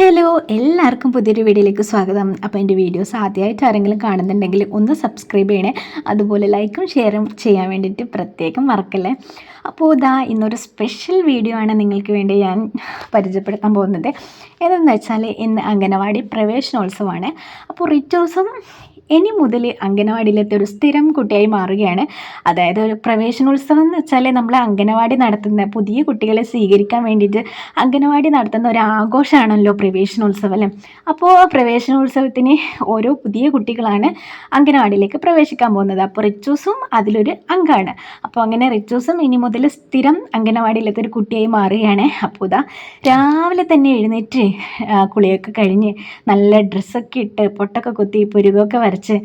Hello എല്ലാവർക്കും പുതിയൊരു വീഡിയോയിലേക്ക് സ്വാഗതം. അപ്പോൾ എന്റെ വീഡിയോസ് ആദ്യമായിട്ട് ആരെങ്കിലും കാണുന്നുണ്ടെങ്കിൽ ഒന്ന് സബ്സ്ക്രൈബ് ചെയ്യണേ. അതുപോലെ ലൈക്കും ഷെയറും ചെയ്യാൻ വേണ്ടിയിട്ട് പ്രത്യേകം മറക്കല്ലേ. അപ്പോൾ ഇതാ ഇന്നൊരു സ്പെഷ്യൽ വീഡിയോ ആണ് നിങ്ങൾക്ക് വേണ്ടി ഞാൻ പരിചയപ്പെടുത്താൻ പോകുന്നത്. എന്തെന്ന് വെച്ചാൽ ഇന്ന് അംഗനവാടി പ്രവേശനോത്സവമാണ്. അപ്പോൾ റിറ്റോസും ഇനി മുതൽ അംഗനവാടിയിലത്തെ ഒരു സ്ഥിരം കുട്ടിയായി മാറുകയാണ്. അതായത് ഒരു പ്രവേശനോത്സവം എന്ന് വെച്ചാൽ നമ്മൾ അംഗനവാടി നടത്തുന്ന പുതിയ കുട്ടികളെ സ്വീകരിക്കാൻ വേണ്ടിയിട്ട് അംഗനവാടി നടത്തുന്ന ഒരു ആഘോഷമാണല്ലോ പ്രവേശനോത്സവം അല്ലേ? അപ്പോൾ പ്രവേശനോത്സവത്തിന് ഓരോ പുതിയ കുട്ടികളാണ് അംഗനവാടിയിലേക്ക് പ്രവേശിക്കാൻ പോകുന്നത്. അപ്പോൾ റിച്ചൂസും അതിലൊരു അംഗമാണ് അപ്പോൾ അങ്ങനെ റിച്ചൂസും ഇനി മുതൽ സ്ഥിരം അംഗനവാടിയിലത്തെ ഒരു കുട്ടിയായി മാറുകയാണ്. അപ്പോൾ ഇതാ രാവിലെ തന്നെ എഴുന്നേറ്റ് കുളിയൊക്കെ കഴിഞ്ഞ് നല്ല ഡ്രസ്സൊക്കെ ഇട്ട് പൊട്ടൊക്കെ കുത്തി പുരുകൊക്കെ വരച്ച്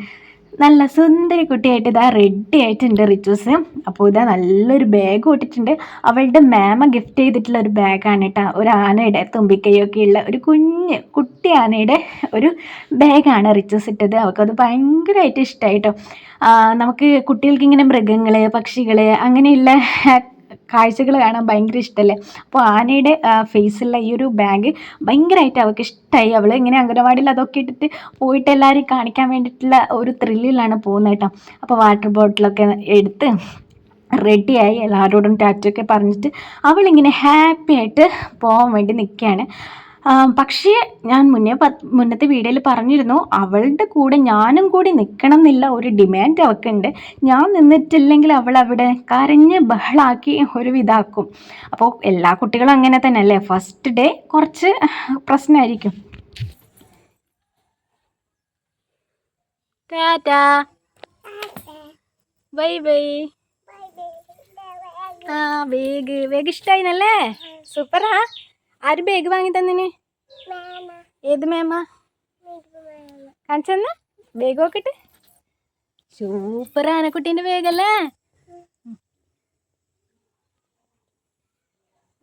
നല്ല സുന്ദരി കുട്ടിയായിട്ട് ഇതാ റെഡി ആയിട്ടുണ്ട് റിച്ചൂസ് അപ്പോൾ ഇതാ നല്ലൊരു ബാഗ് ഇട്ടിട്ടുണ്ട് അവളുടെ മാമ ഗിഫ്റ്റ് ചെയ്തിട്ടുള്ള ഒരു ബാഗാണ് കേട്ടോ ഒരു ആനയുടെ തുമ്പിക്കൈയൊക്കെ ഉള്ള ഒരു കുഞ്ഞ് കുട്ടി ആനയുടെ ഒരു ബാഗാണ് റിച്ചൂസ് ഇട്ടത്. അവൾക്കത് ഭയങ്കരമായിട്ട് ഇഷ്ടമായിട്ടോ നമുക്ക് കുട്ടികൾക്ക് ഇങ്ങനെ മൃഗങ്ങൾ പക്ഷികൾ അങ്ങനെയുള്ള കാഴ്ചകൾ കാണാൻ ഭയങ്കര ഇഷ്ടമല്ലേ അപ്പോൾ ആനയുടെ ഫേസിലുള്ള ഈ ഒരു ബാഗ് ഭയങ്കരമായിട്ട് അവൾക്ക് ഇഷ്ടമായി അവൾ ഇങ്ങനെ അംഗനവാടിയിൽ അതൊക്കെ ഇട്ടിട്ട് പോയിട്ട് എല്ലാവരെയും കാണിക്കാൻ വേണ്ടിയിട്ടുള്ള ഒരു ത്രില്ലിലാണ് പോകുന്നത് കേട്ടോ. അപ്പോൾ വാട്ടർ ബോട്ടിലൊക്കെ എടുത്ത് റെഡിയായി എല്ലാവരോടും ടാറ്റൊക്കെ പറഞ്ഞിട്ട് അവളിങ്ങനെ ഹാപ്പി ആയിട്ട് പോകാൻ വേണ്ടി നിൽക്കുകയാണ് പക്ഷേ ഞാൻ മുന്നേ മുന്നത്തെ വീഡിയോയിൽ പറഞ്ഞിരുന്നു അവളുടെ കൂടെ ഞാനും കൂടി നിൽക്കണം എന്നില്ല ഒരു ഡിമാൻഡ് അവൾക്കുണ്ട്. ഞാൻ നിന്നിട്ടില്ലെങ്കിൽ അവൾ അവിടെ കരഞ്ഞ് ബഹളാക്കി ഒരു വിതാക്കും അപ്പോൾ എല്ലാ കുട്ടികളും അങ്ങനെ തന്നെ അല്ലേ ഫസ്റ്റ് ഡേ കുറച്ച് പ്രശ്നമായിരിക്കും. ടാറ്റാ. ബൈ ബൈ ആ വേഗ് വേഗ് ഇഷ്ടായിനല്ലേ? സൂപ്പറാ. ആര് ബാഗ് വാങ്ങി തന്നിന്? ഏത് മേമ? കാണിച്ചെന്ന ബാഗ് നോക്കിട്ട്. സൂപ്പർ ആനക്കുട്ടീന്റെ ബാഗല്ലേ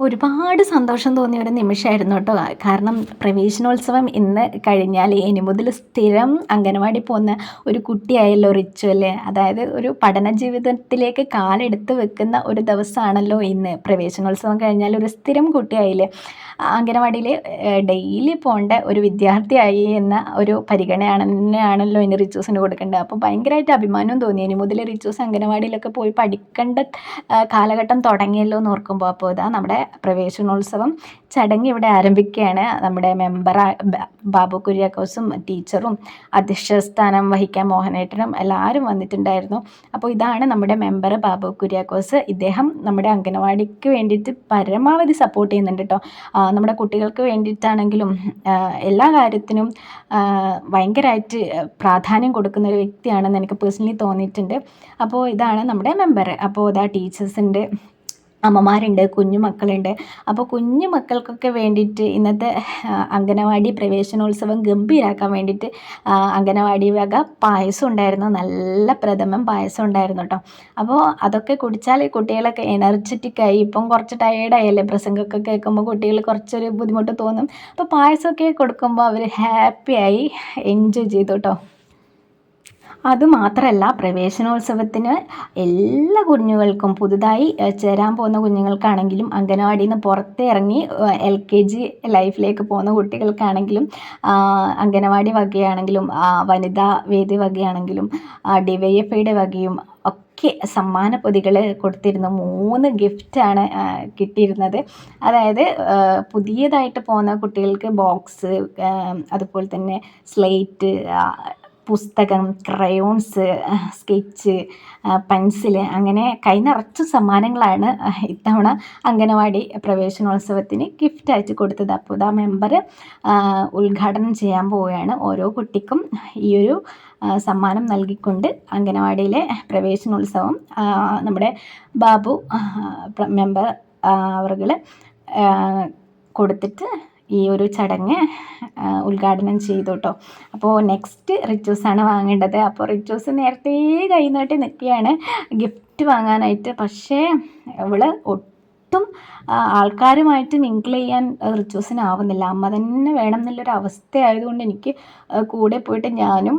ഒരുപാട് സന്തോഷം തോന്നിയ ഒരു നിമിഷമായിരുന്നു കേട്ടോ. കാരണം പ്രവേശനോത്സവം ഇന്ന് കഴിഞ്ഞാൽ ഇനി മുതൽ സ്ഥിരം അംഗനവാടി പോകുന്ന ഒരു കുട്ടിയായല്ലോ റിച്ചു അല്ലേ അതായത് ഒരു പഠന ജീവിതത്തിലേക്ക് കാലെടുത്ത് വെക്കുന്ന ഒരു ദിവസമാണല്ലോ ഇന്ന്. പ്രവേശനോത്സവം കഴിഞ്ഞാൽ ഒരു സ്ഥിരം കുട്ടിയായില്ലേ? അംഗനവാടിയിൽ ഡെയിലി പോകേണ്ട ഒരു വിദ്യാർത്ഥിയായി എന്ന ഒരു പരിഗണനയാണല്ലോ ഇനി റിച്ചൂസിന് കൊടുക്കേണ്ടത്. അപ്പോൾ ഭയങ്കരമായിട്ട് അഭിമാനവും തോന്നി. ഇനി മുതൽ റിച്ചൂസ് അംഗനവാടിയിലൊക്കെ പോയി പഠിക്കേണ്ട കാലഘട്ടം തുടങ്ങിയല്ലോ എന്ന് ഓർക്കുമ്പോൾ. അപ്പോൾ ഇതാ നമ്മുടെ പ്രവേശനോത്സവം ചടങ്ങ് ഇവിടെ ആരംഭിക്കുകയാണ്. നമ്മുടെ മെമ്പർ ബാബു കുര്യാക്കോസും ടീച്ചറും അധ്യക്ഷസ്ഥാനം വഹിക്കാൻ മോഹനേട്ടനും എല്ലാവരും വന്നിട്ടുണ്ടായിരുന്നു. അപ്പോൾ ഇതാണ് നമ്മുടെ മെമ്പർ ബാബു കുര്യാക്കോസ്. ഇദ്ദേഹം നമ്മുടെ അംഗനവാടിക്ക് വേണ്ടിയിട്ട് പരമാവധി സപ്പോർട്ട് ചെയ്യുന്നുണ്ട് കേട്ടോ നമ്മുടെ കുട്ടികൾക്ക് വേണ്ടിയിട്ടാണെങ്കിലും എല്ലാ കാര്യത്തിനും ഭയങ്കരമായിട്ട് പ്രാധാന്യം കൊടുക്കുന്ന ഒരു വ്യക്തിയാണെന്ന് എനിക്ക് പേഴ്സണലി തോന്നിയിട്ടുണ്ട്. അപ്പോൾ ഇതാണ് നമ്മുടെ മെമ്പർ അപ്പോൾ ഇതാ ടീച്ചേഴ്സ് ഉണ്ട് അമ്മമാരുണ്ട് കുഞ്ഞു മക്കളുണ്ട് അപ്പോൾ കുഞ്ഞു മക്കൾക്കൊക്കെ വേണ്ടിയിട്ട് ഇന്നത്തെ അംഗനവാടി പ്രവേശനോത്സവം ഗംഭീരാക്കാൻ വേണ്ടിയിട്ട് അംഗനവാടി വക പായസം ഉണ്ടായിരുന്നു. നല്ല പ്രഥമം പായസം ഉണ്ടായിരുന്നു കേട്ടോ അപ്പോൾ അതൊക്കെ കുടിച്ചാൽ കുട്ടികളൊക്കെ എനർജറ്റിക്കായി ഇപ്പം കുറച്ച് ടയേർഡായല്ലേ പ്രസംഗമൊക്കെ കേൾക്കുമ്പോൾ കുട്ടികൾ കുറച്ചൊരു ബുദ്ധിമുട്ട് തോന്നും. അപ്പോൾ പായസമൊക്കെ കൊടുക്കുമ്പോൾ അവർ ഹാപ്പിയായി എൻജോയ് ചെയ്തു കേട്ടോ അതുമാത്രമല്ല പ്രവേശനോത്സവത്തിന് എല്ലാ കുഞ്ഞുങ്ങൾക്കും പുതുതായി ചേരാൻ പോകുന്ന കുഞ്ഞുങ്ങൾക്കാണെങ്കിലും അംഗനവാടിയിൽ നിന്ന് പുറത്തിറങ്ങി എൽ കെ ജി ലൈഫിലേക്ക് പോകുന്ന കുട്ടികൾക്കാണെങ്കിലും അംഗനവാടി വകയാണെങ്കിലും വനിതാ വേദി വകയാണെങ്കിലും ഡി വൈ എഫ് ഐയുടെ വകയും ഒക്കെ സമ്മാന പൊതികൾ കൊടുത്തിരുന്നു മൂന്ന് ഗിഫ്റ്റാണ് കിട്ടിയിരുന്നത്. അതായത് പുതിയതായിട്ട് പോകുന്ന കുട്ടികൾക്ക് ബോക്സ് അതുപോലെ തന്നെ സ്ലേറ്റ് പുസ്തകം ക്രയോൺസ് സ്കെച്ച് പെൻസിൽ അങ്ങനെ കൈ നിറച്ച് സമ്മാനങ്ങളാണ് ഇത്തവണ അംഗനവാടി പ്രവേശനോത്സവത്തിന് ഗിഫ്റ്റ് അയച്ചു കൊടുത്തത്. അപ്പോൾ ഇതാ മെമ്പർ ഉദ്ഘാടനം ചെയ്യാൻ പോവുകയാണ്. ഓരോ കുട്ടിക്കും ഈയൊരു സമ്മാനം നൽകിക്കൊണ്ട് അംഗനവാടിയിലെ പ്രവേശനോത്സവം നമ്മുടെ ബാബു മെമ്പർ അവർ കൊടുത്തിട്ട് ഈ ഒരു ചടങ്ങ് ഉദ്ഘാടനം ചെയ്തു കേട്ടോ അപ്പോൾ നെക്സ്റ്റ് റിച്ചൂസാണ് വാങ്ങേണ്ടത്. അപ്പോൾ റിച്ചൂസ് നേരത്തെ കൈ നീട്ടി നിൽക്കുകയാണ്. ഗിഫ്റ്റ് വാങ്ങാനായിട്ട്. പക്ഷേ അവൾ ഒട്ടും ആൾക്കാരുമായിട്ട് മിങ്കിൾ ചെയ്യാൻ റിച്ചൂസിനാവുന്നില്ല അമ്മ തന്നെ വേണം എന്നുള്ളൊരു അവസ്ഥ ആയതുകൊണ്ട് എനിക്ക് കൂടെ പോയിട്ട് ഞാനും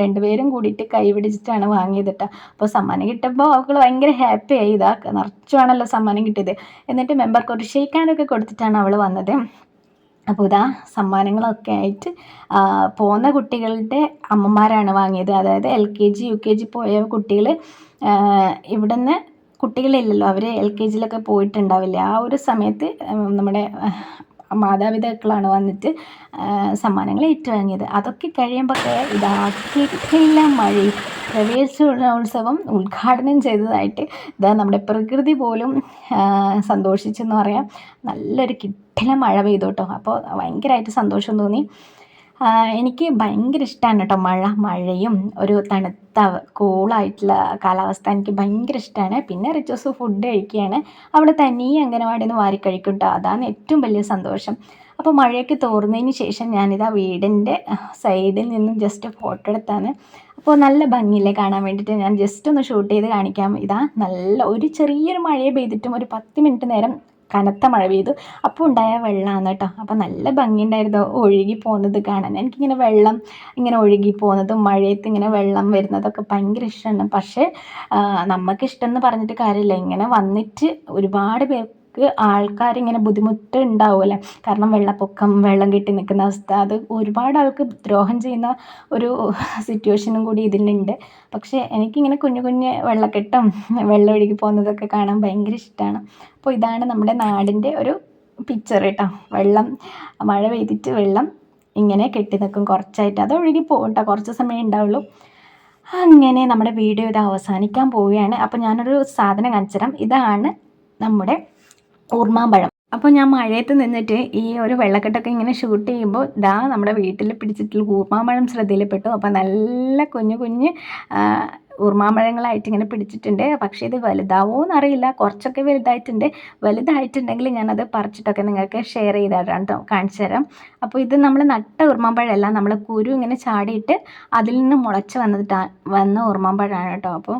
രണ്ടുപേരും കൂടിയിട്ട് കൈ പിടിച്ചിട്ടാണ് വാങ്ങിയത് കേട്ടോ അപ്പോൾ സമ്മാനം കിട്ടുമ്പോൾ അവൾ ഭയങ്കര ഹാപ്പി ആയി. ഇതാ നിറച്ചുവാണല്ലോ സമ്മാനം കിട്ടിയത്. എന്നിട്ട് മെമ്പർക്ക് ഒരു ഷെയ്ക്കാനൊക്കെ കൊടുത്തിട്ടാണ് അവൾ വന്നത്. അപ്പോൾ ഇതാ സമ്മാനങ്ങളൊക്കെ ആയിട്ട് പോകുന്ന കുട്ടികളുടെ അമ്മമാരാണ് വാങ്ങിയത്. അതായത് L K G U K G പോയ കുട്ടികൾ ഇവിടെ നിന്ന് കുട്ടികളില്ലല്ലോ. അവർ എൽ കെ ജിയിലൊക്കെ പോയിട്ടുണ്ടാവില്ലേ? ആ ഒരു സമയത്ത് നമ്മുടെ മാതാപിതാക്കളാണ് വന്നിട്ട് സമ്മാനങ്ങൾ ഏറ്റുവാങ്ങിയത്. അതൊക്കെ കഴിയുമ്പോൾ ഇതാക്കിയിട്ടില്ല മഴ പ്രവേശനോത്സവം ഉദ്ഘാടനം ചെയ്തതായിട്ട് ഇതാ നമ്മുടെ പ്രകൃതി പോലും സന്തോഷിച്ചെന്ന് പറയാം. നല്ലൊരു കിട്ടില മഴ പെയ്തു കേട്ടോ. അപ്പോൾ ഭയങ്കരമായിട്ട് സന്തോഷം തോന്നി. എനിക്ക് ഭയങ്കര ഇഷ്ടമാണ് കേട്ടോ മഴ. മഴയും ഒരു തണുത്ത കൂളായിട്ടുള്ള കാലാവസ്ഥ എനിക്ക് ഭയങ്കര ഇഷ്ടമാണ് പിന്നെ റിച്ചോസ് ഫുഡ് കഴിക്കുകയാണ്. അവൾ തനിയെ അംഗനവാടിയിൽ നിന്ന് വാരി കഴിക്കും കേട്ടോ അതാണ് ഏറ്റവും വലിയ സന്തോഷം. അപ്പോൾ മഴയൊക്കെ തോർന്നതിന് ശേഷം ഞാനിതാ വീടിന്റെ സൈഡിൽ നിന്നും ജസ്റ്റ് ഫോട്ടോ എടുത്താണ്. അപ്പോൾ നല്ല ഭംഗിയില്ലേ കാണാൻ വേണ്ടിയിട്ട് ഞാൻ ജസ്റ്റ് ഒന്ന് ഷൂട്ട് ചെയ്ത് കാണിക്കാം. ഇതാ നല്ല ഒരു ചെറിയൊരു മഴയെ പെയ്തിട്ടും ഒരു പത്ത് മിനിറ്റ് നേരം കനത്ത മഴ പെയ്തു. അപ്പോൾ ഉണ്ടായ വെള്ളമാണ് കേട്ടോ. അപ്പോൾ നല്ല ഭംഗിയുണ്ടായിരുന്നു ഒഴുകി പോകുന്നത് കാണാൻ. എനിക്കിങ്ങനെ വെള്ളം ഇങ്ങനെ ഒഴുകി പോകുന്നതും മഴയത്ത് ഇങ്ങനെ വെള്ളം വരുന്നതൊക്കെ ഭയങ്കര ഇഷ്ടമാണ്. പക്ഷേ നമുക്ക് ഇഷ്ടം എന്ന് പറഞ്ഞിട്ട് കാര്യമില്ല. ഇങ്ങനെ വന്നിട്ട് ഒരുപാട് പേർക്ക് ആൾക്കാരിങ്ങനെ ബുദ്ധിമുട്ട് ഉണ്ടാവുമല്ലേ കാരണം വെള്ളപ്പൊക്കം വെള്ളം കെട്ടി നിൽക്കുന്ന അവസ്ഥ അത് ഒരുപാട് ആൾക്ക് ദ്രോഹം ചെയ്യുന്ന ഒരു സിറ്റുവേഷനും കൂടി ഇതിലുണ്ട്. പക്ഷേ എനിക്കിങ്ങനെ കുഞ്ഞു കുഞ്ഞ് വെള്ളക്കെട്ടും വെള്ളം ഒഴുകി പോകുന്നതൊക്കെ കാണാൻ ഭയങ്കര ഇഷ്ടമാണ് അപ്പോൾ ഇതാണ് നമ്മുടെ നാടിന്റെ ഒരു പിക്ചർ കേട്ടോ. വെള്ളം മഴ പെയ്തിട്ട് വെള്ളം ഇങ്ങനെ കെട്ടി നിൽക്കും കുറച്ചായിട്ട്. അത് ഒഴുകി പോകും കേട്ടോ കുറച്ച് സമയം ഉണ്ടാവുള്ളൂ. അങ്ങനെ നമ്മുടെ വീഡിയോ ഇത് അവസാനിക്കാൻ പോവുകയാണ്. അപ്പോൾ ഞാനൊരു സാധനം കാണിച്ചു തരാം ഇതാണ് നമ്മുടെ ഊർമാമ്പഴം അപ്പോൾ ഞാൻ മഴയത്ത് നിന്നിട്ട് ഈ ഒരു വെള്ളക്കെട്ടൊക്കെ ഇങ്ങനെ ഷൂട്ട് ചെയ്യുമ്പോൾ ദാ നമ്മുടെ വീട്ടിൽ പിടിച്ചിട്ടുള്ള ഊർമാമ്പഴം ശ്രദ്ധയിൽപ്പെട്ടു. അപ്പോൾ നല്ല കുഞ്ഞു കുഞ്ഞ് ഊർമാമ്പഴങ്ങളായിട്ട് ഇങ്ങനെ പിടിച്ചിട്ടുണ്ട്. പക്ഷേ ഇത് വലുതാവോ എന്നറിയില്ല. കുറച്ചൊക്കെ വലുതായിട്ടുണ്ട്. വലുതായിട്ടുണ്ടെങ്കിൽ ഞാനത് പറിച്ചിട്ടൊക്കെ നിങ്ങൾക്ക് ഷെയർ ചെയ്ത് തരാം കാണിച്ചു തരാം. അപ്പോൾ ഇത് നമ്മൾ നട്ട ഊർമാമ്പഴമല്ല നമ്മൾ കുരു ഇങ്ങനെ ചാടിയിട്ട് അതിൽ നിന്ന് മുളച്ച് വന്നിട്ടാണ് വന്ന ഊർമാമ്പഴമാണ് കേട്ടോ അപ്പോൾ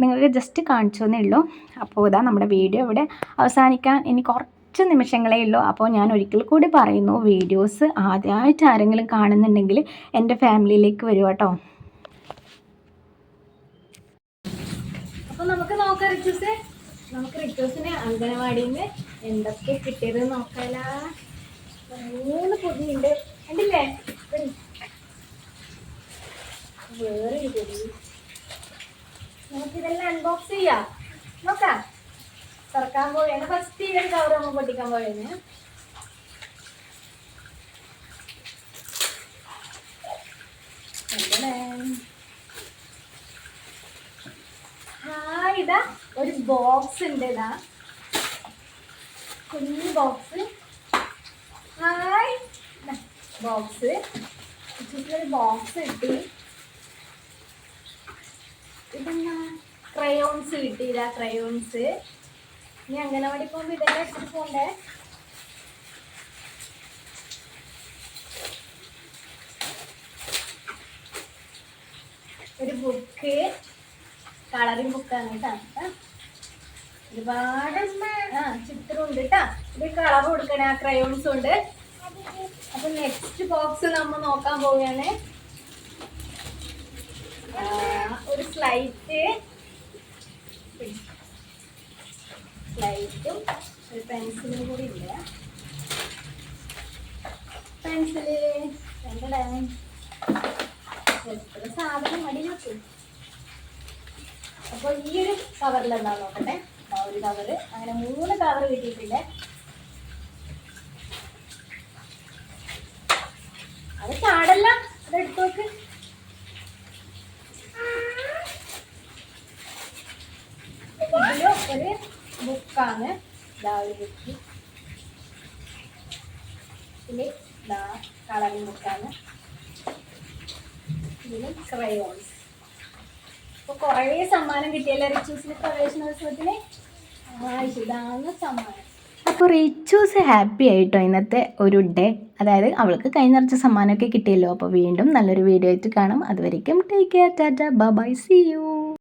നിങ്ങൾക്ക് ജസ്റ്റ് കാണിച്ചു തന്നേ ഉള്ളൂ. അപ്പോൾ ഇതാ നമ്മുടെ വീഡിയോ ഇവിടെ അവസാനിക്കാൻ ഇനി കുറച്ച് നിമിഷങ്ങളേ ഉള്ളൂ. അപ്പോൾ ഞാൻ ഒരിക്കൽ കൂടി പറയുന്നു വീഡിയോസ് ആദ്യമായിട്ട് ആരെങ്കിലും കാണുന്നുണ്ടെങ്കിൽ എന്റെ ഫാമിലിയിലേക്ക് വരും കേട്ടോ. അപ്പോൾ നമുക്ക് നോക്കാം നമുക്ക് റിച്ചൂസിന് അംഗനവാടിയിൽ നിന്ന് എന്തൊക്കെ കിട്ടിയത് നോക്കാലാ മൂന്ന് പൊതിയുണ്ട് കണ്ടില്ലേ ഇത് വേറൊരു പൊതി നമുക്കിതെല്ലാം അൺബോക്സ് ചെയ്യാം നോക്കാം തുറക്കാൻ പോവുകയാണ് ഫസ്റ്റ് ഈ ഒരു കവർ പൊട്ടിക്കാൻ ഹായ് ഒരു ബോക്സ് ഉണ്ട് ഇതാ. കുഞ്ഞു ബോക്സ് ഹായ്. ബോക്സ് ഒരു ബോക്സ് കിട്ടി. ഇതെന്നാ ക്രയോൺസ് കിട്ടിയില്ല ക്രയോൺസ് ഇനി അംഗനവാടി പോകുമ്പോൾ ഇതെല്ലാം എടുത്തിട്ട് പോണ്ടേ? ഒരു ബുക്ക് കളറിംഗ് ബുക്കാണ് കേട്ടോ ഒരുപാട് ആ ചിത്രമുണ്ട് കേട്ടോ ഇത് കളർ കൊടുക്കണേ ആ ക്രയോൺസ് ഉണ്ട്. അപ്പൊ നെക്സ്റ്റ് ബോക്സ് നമ്മൾ നോക്കാൻ പോവുകയാണ്. ഒരു സ്ലൈറ്റ് സ്ലൈറ്റും ഒരു പെൻസിലും കൂടി ഇല്ല? പെൻസിൽ എത്ര സാധനം മടി നോക്കും അപ്പോൾ ഈ ഒരു കവറിൽ എന്താ നോക്കട്ടെ? ഒരു കവറ് അങ്ങനെ മൂന്ന് കവർ കിട്ടിയിട്ടില്ലേ? അത് ചാടല്ല. അത് എടുത്തു നോക്ക് ഇതിൽ ഒരു ബുക്കാണ് ഇതാ ഒരു ബുക്ക് ഇതിൽ ഇതാ കളറിംഗ് ബുക്കാണ് ഇതിൽ ക്രയോൺസ് അപ്പൊ കുറേ സമ്മാനം കിട്ടിയല്ലോ റിച്ചൂസിന് പ്രവേശനോത്സവത്തിന്? ഇതാണ് സമ്മാനം. അപ്പോൾ റിച്ചൂസ് ഹാപ്പി ആയിട്ടോ ഇന്നത്തെ ഒരു ഡേ അതായത് അവൾക്ക് കൈ നിറച്ച സമ്മാനമൊക്കെ കിട്ടിയല്ലോ. അപ്പോൾ വീണ്ടും നല്ലൊരു വീഡിയോ ആയിട്ട് കാണാം. അതുവരേക്കും take care tata bye see you